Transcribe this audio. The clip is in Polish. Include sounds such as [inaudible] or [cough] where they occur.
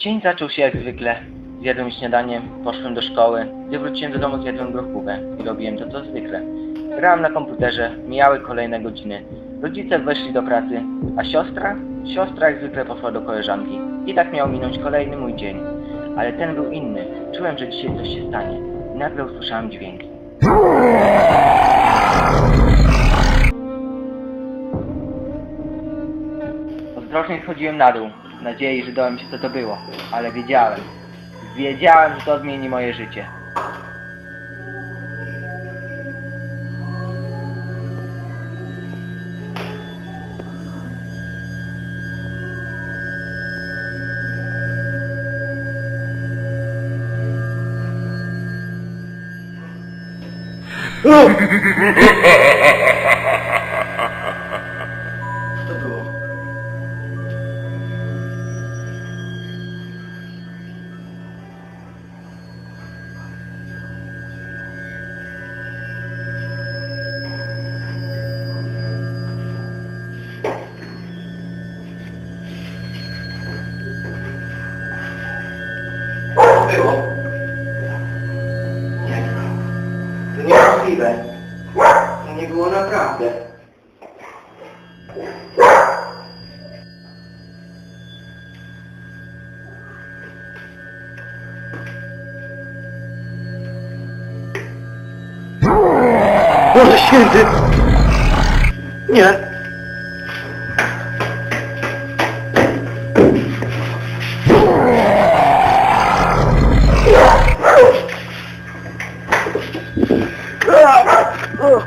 Dzień zaczął się jak zwykle. Zjadłem śniadanie, poszłem do szkoły. Gdy wróciłem do domu zjadłem grochówkę i robiłem to co zwykle. Grałem na komputerze, mijały kolejne godziny. Rodzice weszli do pracy, a siostra? Siostra jak zwykle poszła do koleżanki. I tak miał minąć kolejny mój dzień. Ale ten był inny. Czułem, że dzisiaj coś się stanie. I nagle usłyszałem dźwięki. Ostrożnie schodziłem na dół, nadziei, że dołem się co to było, ale wiedziałem. Wiedziałem, że to zmieni moje życie. [laughs] było? Nie. To niemożliwe. To nie było naprawdę. Boże święty! Nie! 哎呦